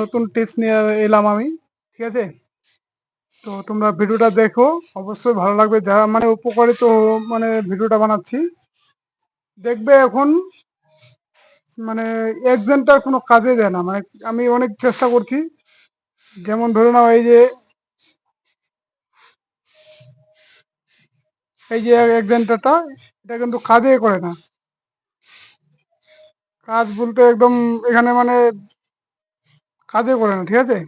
নতুন টিপস নিয়ে এলাম আমি, ঠিক আছে? তো তোমরা ভিডিওটা দেখো, অবশ্যই ভালো লাগবে। যারা মানে উপকারিত মানে ভিডিওটা বানাচ্ছি, দেখবে এখন মানে এক্সেন্টার কোনো কাজে দেয় না। মানে আমি অনেক চেষ্টা করছি। যেমন ধরে নাও এই যে এই যে এক্সেন্টারটা এটা কিন্তু কাজে করে না। কাজ বলতে একদম এখানে মানে কাজে করে না, ঠিক আছে?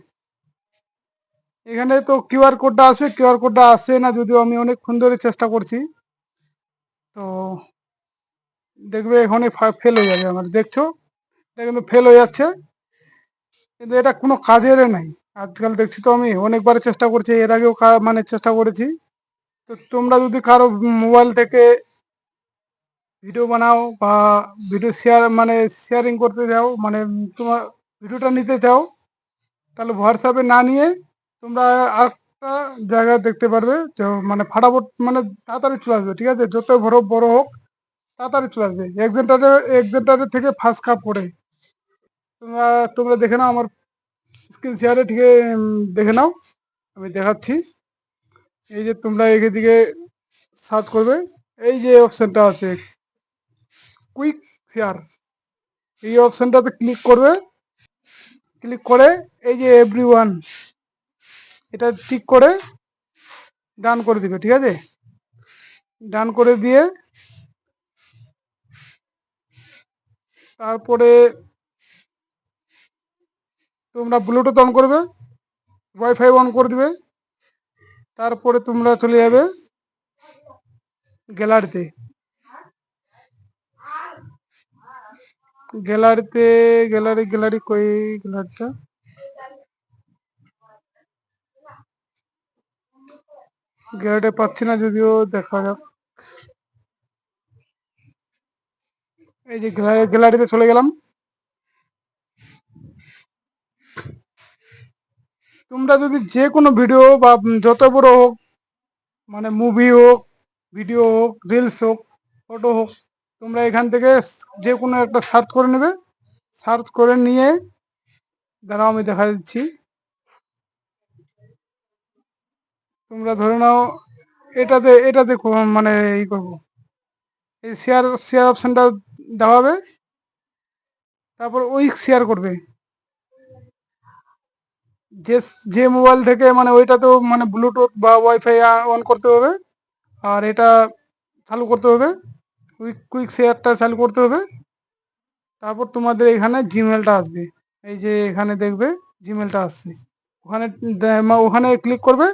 এখানে তো কিউআর কোডটা আসবে কিউআর কোডটা আসছে না যদিও আমি অনেকক্ষণ ধরে চেষ্টা করছি। তো দেখবে এখানে ফেল হয়ে যাবে আমার, দেখছ? এটা কিন্তু ফেল হয়ে যাচ্ছে। কিন্তু এটা কোনো কাজের নাই। আজকাল দেখছি তো আমি অনেকবার চেষ্টা করছি, এর আগেও মানে চেষ্টা করেছি। তো তোমরা যদি কারও মোবাইল থেকে ভিডিও বানাও বা ভিডিও শেয়ার মানে শেয়ারিং করতে চাও মানে তোমার ভিডিওটা নিতে চাও তাহলে হোয়াটসঅ্যাপে না নিয়ে তোমরা আরেকটা জায়গায় দেখতে পারবে যে মানে ফাটাফট মানে তাড়াতাড়ি চলে আসবে, ঠিক আছে? যত বড় বড় হোক, তাড়াতাড়ি চলে আসবে। এক্সেন্টারে এক্সেন্টারের থেকে ফার্স্ট কাপ পড়ে। তোমরা তোমরা দেখে নাও আমার স্ক্রিন শেয়ারে ঠিক দেখে নাও। আমি দেখাচ্ছি। এই যে তোমরা এদিকে সার্চ করবে। এই যে অপশানটা আছে। কুইক শেয়ার এই অপশানটাতে ক্লিক করবে। ক্লিক করে এই যে এভরি ওয়ান এটা ঠিক করে ডান করে দিবে, ঠিক আছে? ডান করে দিয়ে তারপরে তোমরা ব্লুটুথ অন করবে ওয়াইফাই অন করে দিবে, তারপরে তোমরা চলে যাবে গ্যালারিতে। গ্যালারিতে গ্যালারি গ্যালারি কই গ্যালারিটা গ্যালারিটা পাচ্ছি না যদিও, দেখা যাক। এই যে গ্যালারি গ্যালারিতে চলে গেলাম। তোমরা যদি যে কোনো ভিডিও বা যত বড় হোক মানে মুভি হোক ভিডিও হোক রিলস হোক ফটো হোক তোমরা এখান থেকে যে কোনো একটা সার্চ করে নেবে। সার্চ করে নিয়ে দাঁড়াও আমি দেখা দিচ্ছি। তোমরা ধরে নাও, এটাতে এটাতে মানে ই করব। এই শেয়ার শেয়ার অপশানটা দাবাবে, তারপর ওই শেয়ার করবে। যে যে মোবাইল থেকে মানে ওইটাতেও মানে ব্লুটুথ বা ওয়াইফাই অন করতে হবে, আর এটা চালু করতে হবে। কুইক কুইক শেয়ারটা চালু করতে হবে। তারপর তোমাদের এখানে জিমেলটা আসবে। এই যে এখানে দেখবে জিমেলটা আসছে। ওখানে ওখানে ক্লিক করবে,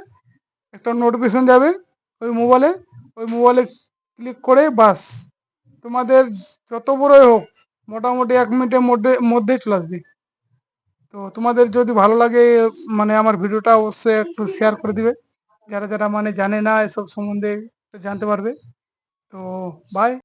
একটা নোটিফিকেশন যাবে ওই মোবাইলে ওই মোবাইলে ক্লিক করে বাস। তোমাদের যত বড়ই হোক, মোটামুটি এক মিনিটের মধ্যে, মধ্যেই চলে আসবে। তো তোমাদের যদি ভালো লাগে মানে আমার ভিডিওটা অবশ্যই একটু শেয়ার করে দিবে। যারা যারা মানে জানে না এসব সম্বন্ধে জানতে পারবে। তো বাই